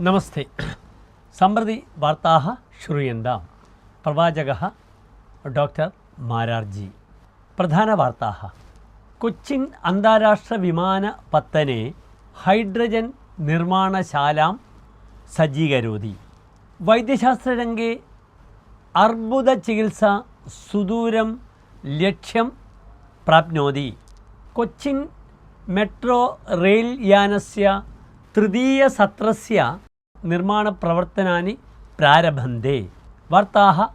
നമസ്തേ. സമ്പ്രതി വാർത്താ ശ്രൂയന്താം. പ്രവാചക ഡോക്ടർ മാരാർജി. പ്രധാന വാർത്താ കൊച്ചിൻ അന്താരാഷ്ട്ര വിമാന പത്തനെ ഹൈഡ്രജൻ നിർമ്മാണശാലാം സജ്ജീകരോതി. വൈദ്യശാസ്ത്രരംഗെ അർബുദ ചികിത്സ സുദൂരം ലക്ഷ്യം പ്രാപ്നോതി. കൊച്ചിൻ മെട്രോ റെയിൽ യാനസ്യ തൃതീയ സത്രസ്യ നിർമ്മാണപ്രവർത്തനാനി പ്രാരഭന്തെ വർത്താഹ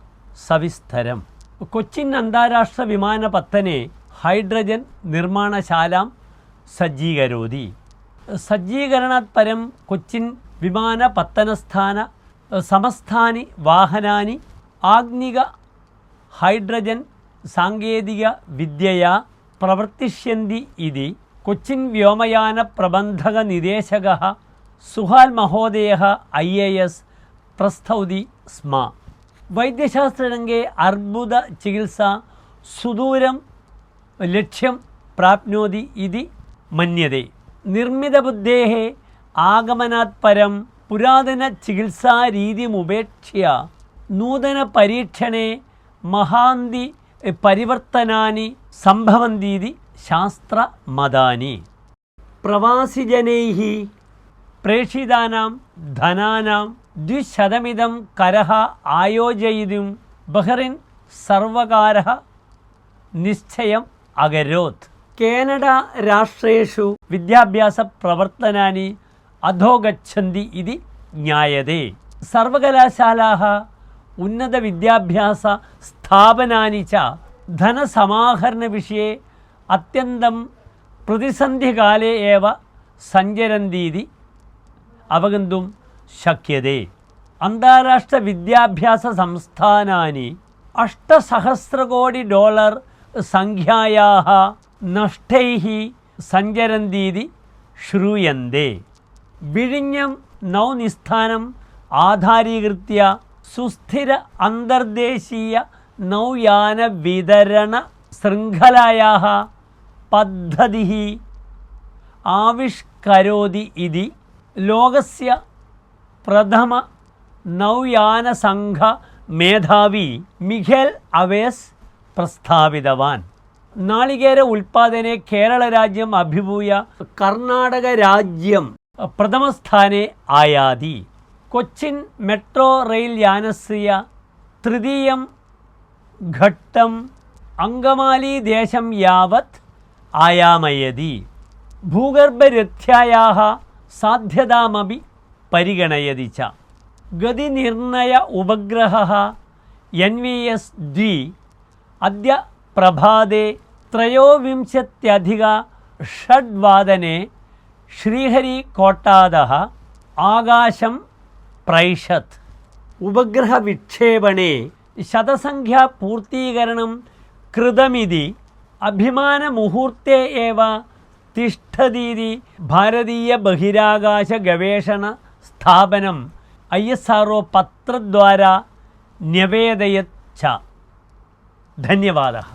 സവിസ്തരം. കൊച്ചിൻ അന്താരാഷ്ട്ര വിമാനപത്തനെ ഹൈഡ്രജൻ നിർമ്മാണശാലാം സജ്ജീകരോതി. സജ്ജീകരണാത് കൊച്ചിൻ വിമാനപത്തനസ്ഥാന സമസ്ഥാനി വാഹനാനി ആഗ്നിക ഹൈഡ്രജൻ സാങ്കേതിക വിദ്യയാ പ്രവർത്തിഷ്യന്തി ഇതി. കൊച്ചിൻ വ്യോമയാന പ്രബന്ധക നിദേശക സുഹാൽ മഹോദയ ഐ എ എസ് പ്രസ്തൗതി സ്മ. വൈദ്യശാസ്ത്രരംഗെ അർബുദ ചികിത്സ സുദൂരം ലക്ഷ്യം പ്രാപ്നോതി ഇതി മന്യത്തെ നിർമ്മിതബുദ്ധേः ആഗമനാത് പരം പുരാതന ചികിത്സാരീതിമുപേക്ഷ്യ നൂതനപരീക്ഷണേ മഹാന്തി പരിവർത്തനാനി സംഭവന്തീതി ശാസ്ത്രമതാനി പ്രവാസിജനൈः പ്രേഷിതാനാം ധനാനാം ദ്വിശതമിതം കരഹ ആയോജയിതും ബഹ്റിൻ സർവകാര നിശ്ചയം അകരോത്. കേനഡ രാഷ്ട്രേഷു വിദ്യാഭ്യാസ പ്രവർത്തനാനി അധോഗന്തി ഇത് ജ്ഞായതേ. സർവകലാശാലാ ഉന്നത വിദ്യാഭ്യാസ സ്ഥാപനാനി ച ധനസമാഹരണ വിഷയെ അത്യന്തം പ്രതിസന്ധികാലേ ഏവ സഞ്ചരന്തീതി അവഗന്തും ശക്യതേ. അന്താരാഷ്ട്ര വിദ്യാഭ്യാസ സംസ്ഥാനാനി അഷ്ടസഹസ്രകോടി ഡോളർ സംഖ്യയാ നഷ്ടൈ സഞ്ചരന്തീതി ശ്രൂയന്തേ. വിഴിഞ്ഞം നൗനിസ്ഥാനം ആധാരീകൃത്യ സുസ്ഥിര അന്തർദേശീയ നൗയാന വിതരണ ശൃംഖലയാ പദ്ധതി ആവിഷ്കരോതി ഇതി ലോകസ്യ പ്രഥമ നൗയാനസംഘ മേധാവി മിഖേൽ അവേസ് പ്രസ്താവിതവാൻ. നാളികേര ഉൽപാദനെ കേരള രാജ്യം അഭിഭൂയ കർണാടക രാജ്യം പ്രഥമസ്ഥാനെ ആയാതി. കൊച്ചിൻ മെട്രോ റെയിൽ യാനസ്യ തൃതീയം ഘട്ടം അങ്കമാലി ദേശം യാവത് ആയാമയതി. ഭൂഗർഭരഥ്യായാः സാധ്യതാമപി പരിഗണയതി ച. ഗതിനിർണയ ഉപഗ്രഹ എൻ വി എസ് ദ്വി അദ്യ പ്രഭാതേ ത്രയോവിംശത്യധിക ഷഡ്വാദനെ ശ്രീഹരിക്കോട്ടാതः ആകാശം പ്രൈഷത്. ഉപഗ്രഹവിക്ഷേപണേ ശതസംഖ്യ പൂർത്തീകരണം കൃതമിതി അഭിമാനമുഹൂർത്തെ ഏവ തിഷ്ഠതീതി ഭാരതീയ ബഹിരാകാശ ഗവേഷണ സ്ഥാപനം ഐ എസ് ആർ ഒ പത്രദ്വാര ന്യവേദയ ധന്യവാദः.